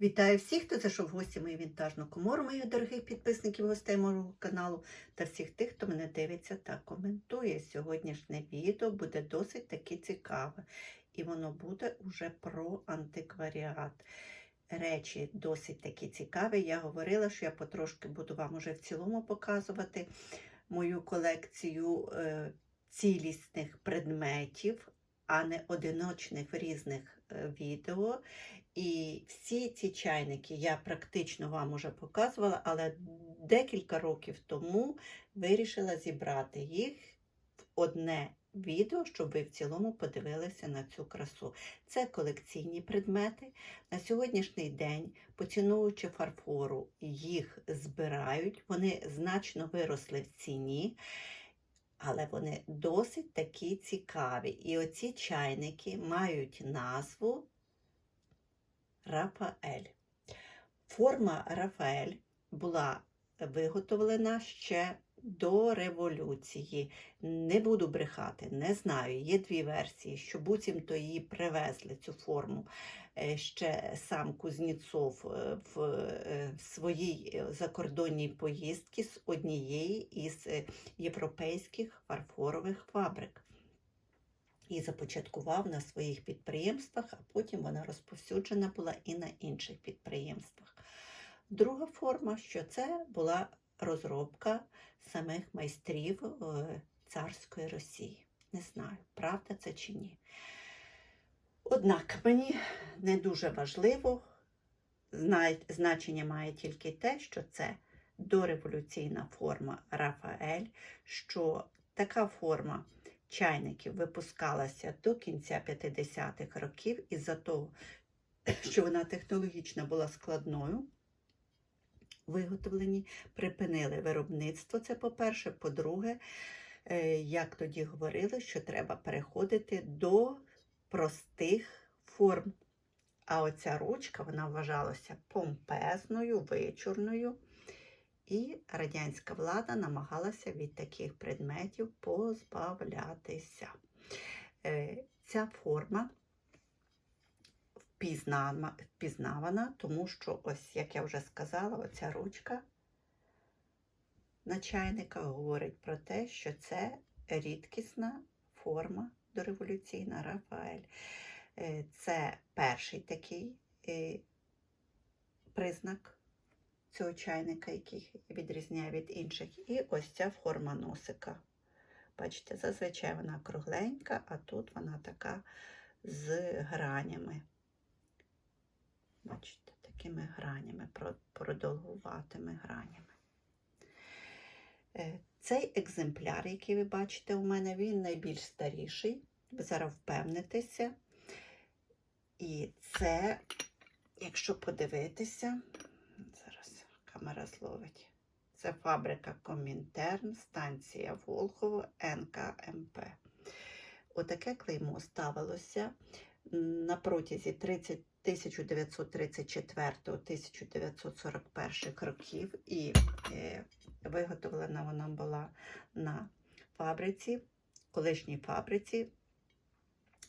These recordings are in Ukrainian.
Вітаю всіх, хто зайшов в гості мою вінтажну комору, моїх дорогих підписників гостей мого каналу та всіх тих, хто мене дивиться та коментує. Сьогоднішнє відео буде досить таки цікаве, і воно буде уже про антикваріат. Речі досить такі цікаві. Я говорила, що я потрошки буду вам уже в цілому показувати мою колекцію е, цілісних предметів, а не одиночних різних е, відео. І всі ці чайники я практично вам уже показувала, але декілька років тому вирішила зібрати їх в одне відео, щоб ви в цілому подивилися на цю красу. Це колекційні предмети. На сьогоднішній день, поціновуючи фарфору, їх збирають. Вони значно виросли в ціні. Але вони досить такі цікаві. І оці чайники мають назву Рафаель. Форма Рафаель була виготовлена ще до революції. Не буду брехати, не знаю. Є дві версії, що буцімто її привезли цю форму. е, Ще сам Кузнєцов е, в е, своїй закордонній поїздці з однієї із європейських фарфорових фабрик і започаткував на своїх підприємствах, а потім вона розповсюджена була і на інших підприємствах. Друга форма, що це була розробка самих майстрів е, царської Росії. Не знаю, правда це чи ні. Однак мені не дуже важливо, значення має тільки те, що це дореволюційна форма Рафаель, що така форма чайників випускалася до кінця 50-х років із-за того, що вона технологічно була складною. Виготовлені, припинили виробництво. Це по-перше. По-друге, е, як тоді говорили, що треба переходити до простих форм. А оця ручка вона вважалася помпезною, вичурною. І радянська влада намагалася від таких предметів позбавлятися. Е, Ця форма впізнавана, тому що, ось, як я вже сказала, оця ручка на чайника говорить про те, що це рідкісна форма дореволюційна Рафаель. Е, Це перший такий е, признак цього чайника, який відрізняє від інших. І ось ця форма носика. Бачите, зазвичай вона кругленька, а тут вона така з гранями. Бачите, такими гранями, продовгуватими гранями. Е, Цей екземпляр, який ви бачите у мене, він найбільш старіший. Ви зараз впевнитеся. І це, якщо подивитися, зараз камера зловить. Це фабрика Комінтерн, станція Волхово, НКМП. Отаке клеймо ставилося на протязі 30 1934-1941 років, і е, виготовлена вона була на фабриці, колишній фабриці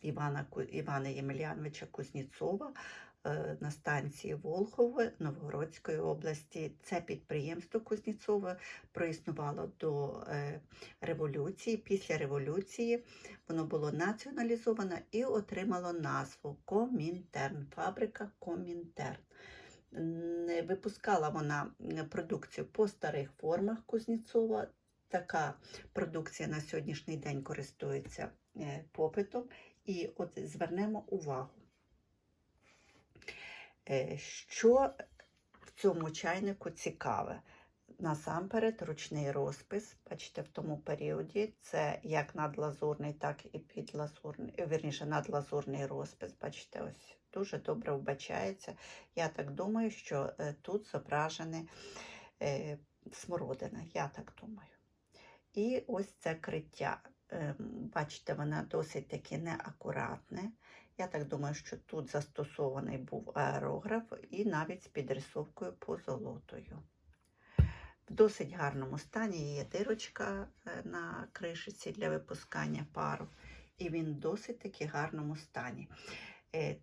Івана, Івана Ємельяновича Кузнєцова е, на станції Волхове Новгородської області. Це підприємство Кузнєцове проіснувало до е, революції. Після революції воно було націоналізовано і отримало назву Комінтерн, фабрика Комінтерн. Випускала вона продукцію по старих формах Кузнєцова. Така продукція на сьогоднішній день користується е, попитом. І от звернемо увагу, е, що в цьому чайнику цікаве. Насамперед, ручний розпис. Бачите, в тому періоді це як надлазурний, так і підлазурний, е, вірніше, надлазурний розпис. Бачите, ось дуже добре вбачається. Я так думаю, що е, тут зображене е, смородина. Я так думаю. І ось це криття. Ем, Бачите, вона досить таки неакуратне. Я так думаю, що тут застосований був аерограф і навіть з підрисовкою позолотою. В досить гарному стані є дирочка е, на кришиці для випускання пару, і він в досить таки гарному стані. Е,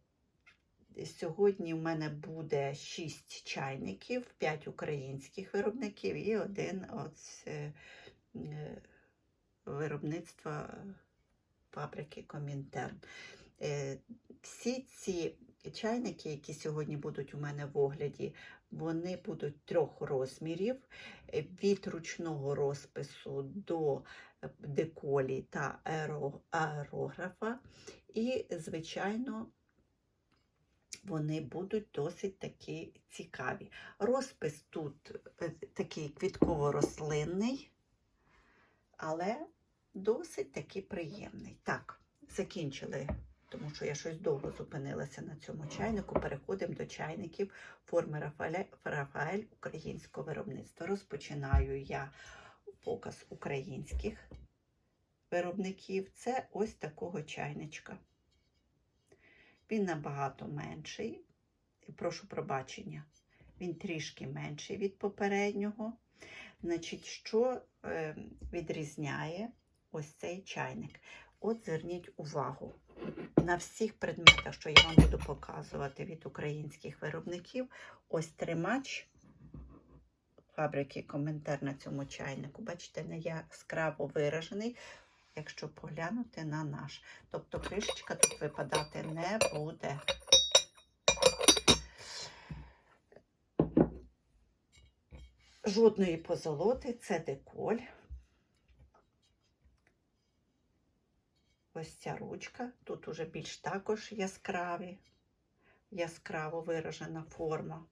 Сьогодні в мене буде 6 чайників, 5 українських виробників і один от, е, виробництва фабрики Комінтерн. Е, Всі ці чайники, які сьогодні будуть у мене в огляді, вони будуть трьох розмірів: е, від ручного розпису до е, деколі та аерографа. І, звичайно, вони будуть досить такі цікаві. Розпис тут такий квітково-рослинний, але досить таки приємний. Так, закінчили, тому що я щось довго зупинилася на цьому чайнику. Переходимо до чайників форми Рафаель, Рафаель українського виробництва. Розпочинаю я показ українських виробників. Це ось такого чайничка. Він набагато менший. Прошу пробачення, він трішки менший від попереднього. Значить, що е, відрізняє ось цей чайник? От зверніть увагу. На всіх предметах, що я вам буду показувати від українських виробників, ось тримач фабрики коментар на цьому чайнику. Бачите, не яскраво виражений, якщо поглянути на наш. Тобто кришечка тут випадати не буде. Жодної позолоти, це деколь. Ось ця ручка. Тут уже більш також яскраві, яскраво виражена форма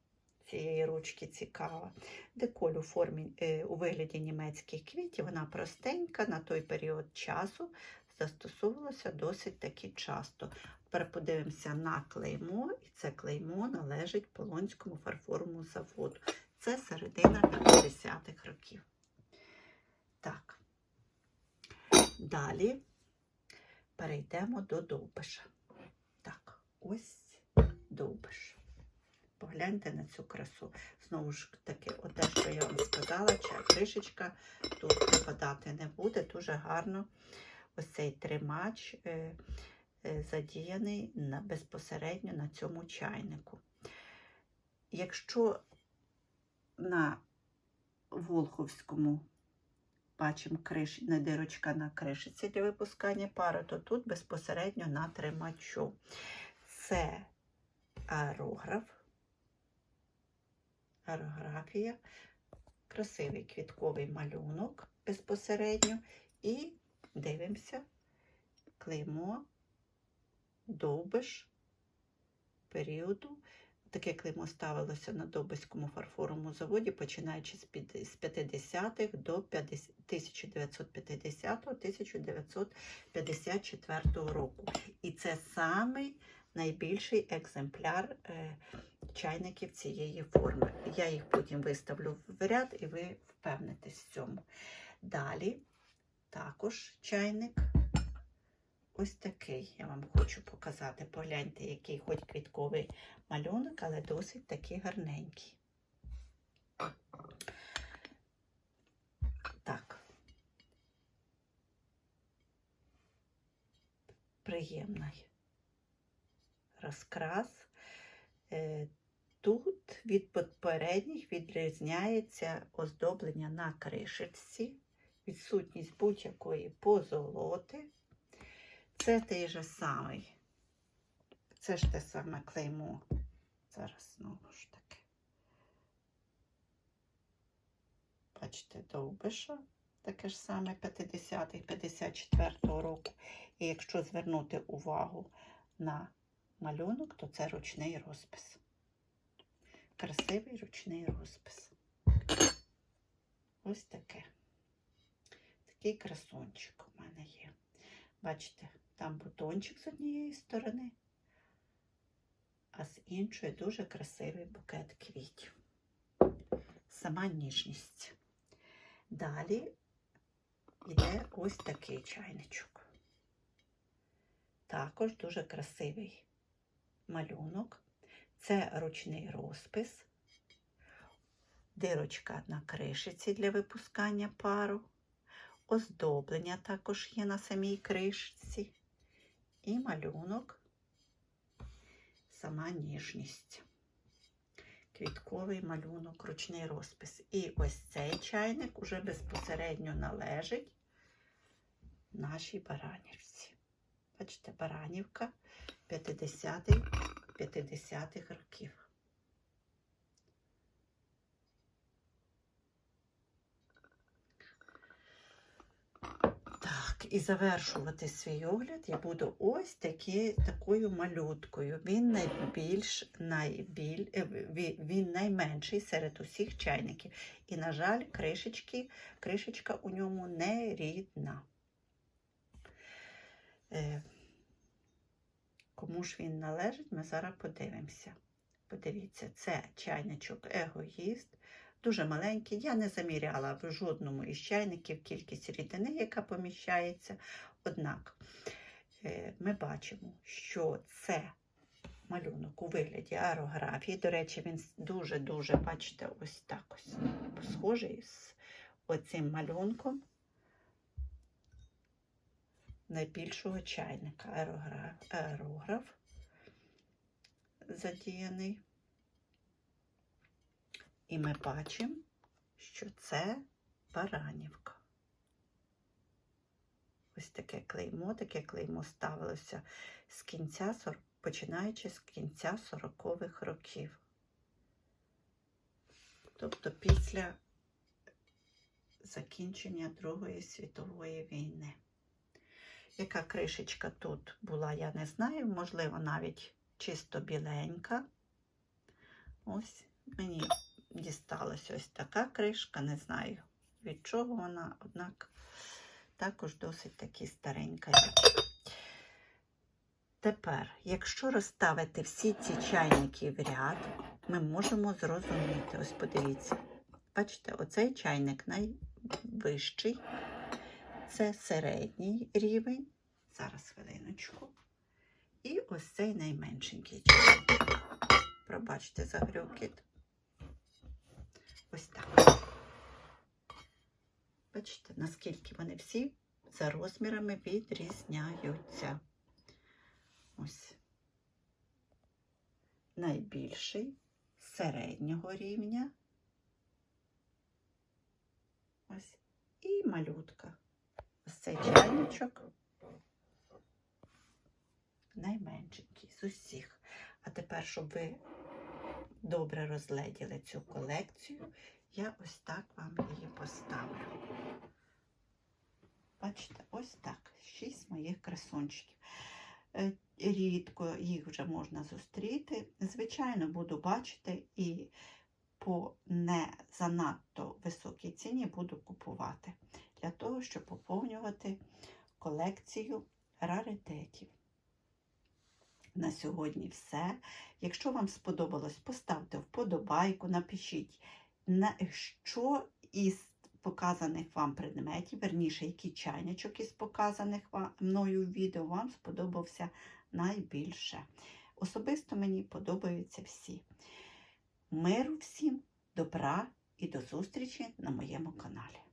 цієї ручки цікава. Деколь у формі е, у вигляді німецьких квітів, вона простенька на той період часу застосовувалася досить таки часто. Тепер подивимося на клеймо, і це клеймо належить Полонському фарфоровому заводу. Це середина 50-х років. Так. Далі перейдемо до довбиша. Так, ось довбиш. Погляньте на цю красу. Знову ж таки, те, що я вам сказала, ча кришечка тут випадати не буде. Дуже гарно ось цей тримач е, е, задіяний на, безпосередньо на цьому чайнику. Якщо на Волховському бачимо криш, не дирочка на кришиці для випускання пари, то тут безпосередньо на тримачу. Це аерограф, аерографія, красивий квітковий малюнок безпосередньо. І дивимося клеймо, довбиш періоду. Таке клеймо ставилося на Добиському фарфоровому заводі, починаючи з 50-х до 1950-1954 року. І це самий найбільший екземпляр е, чайників цієї форми. Я їх потім виставлю в ряд, і ви впевнитесь в цьому. Далі також чайник. Ось такий я вам хочу показати. Погляньте, який хоч квітковий малюнок, але досить такий гарненький. Так. Приємний розкрас. Е, Тут від попередніх відрізняється оздоблення на кришечці, відсутність будь-якої позолоти. Це той же самий. Це ж те саме клеймо. Зараз знову ж таки. Бачите, довбиша. Таке ж саме 50-54 року. І якщо звернути увагу на малюнок, то це ручний розпис. Красивий ручний розпис. Ось таке. Такий красончик у мене є. Бачите, там бутончик з однієї сторони, а з іншої дуже красивий букет квітів. Сама ніжність. Далі йде ось такий чайничок. Також дуже красивий малюнок. Це ручний розпис, дирочка на кришиці для випускання пару, оздоблення також є на самій кришці, і малюнок сама ніжність. Квітковий малюнок, ручний розпис. І ось цей чайник уже безпосередньо належить нашій баранівці. Бачите, баранівка 50-х 50-х років. Так, і завершувати свій огляд я буду ось такі, такою малюткою. Він найбільш найбіль, е, він найменший серед усіх чайників. І, на жаль, кришечки, кришечка у ньому не рідна. Е, Кому ж він належить, ми зараз подивимося. Подивіться, це чайничок егоїст. Дуже маленький. Я не заміряла в жодному із чайників кількість рідини, яка поміщається. Однак е, ми бачимо, що це малюнок у вигляді аерографії. До речі, він дуже-дуже, бачите, ось так ось схожий з оцим малюнком найбільшого чайника. Аерограф, аерограф задіяний. І ми бачимо, що це баранівка. Ось таке клеймо, таке клеймо ставилося з кінця, починаючи з кінця 40-х років. Тобто після закінчення Другої світової війни. Яка кришечка тут була, я не знаю, можливо, навіть чисто біленька. Ось мені дісталася ось така кришка, не знаю від чого вона, однак також досить таки старенька. Тепер, якщо розставити всі ці чайники в ряд, ми можемо зрозуміти. Ось подивіться, бачите, оцей чайник найвищий, це середній рівень. Зараз хвилиночку. І ось цей найменшенький чайник. Пробачте за грюкіт. Ось так. Бачите, наскільки вони всі за розмірами відрізняються. Ось найбільший середнього рівня. Ось і малютка. Ось цей чайничок найменшенький з усіх. А тепер, щоб ви добре розгледіли цю колекцію, я ось так вам її поставлю. Бачите, ось так. Шість моїх красунчиків. Е, Рідко їх вже можна зустріти. Звичайно, буду бачити і по не занадто високій ціні буду купувати для того, щоб поповнювати колекцію раритетів. На сьогодні все. Якщо вам сподобалось, поставте вподобайку, напишіть, на що із показаних вам предметів, верніше, який чайничок із показаних мною відео вам сподобався найбільше. Особисто мені подобаються всі. Миру всім, добра і до зустрічі на моєму каналі.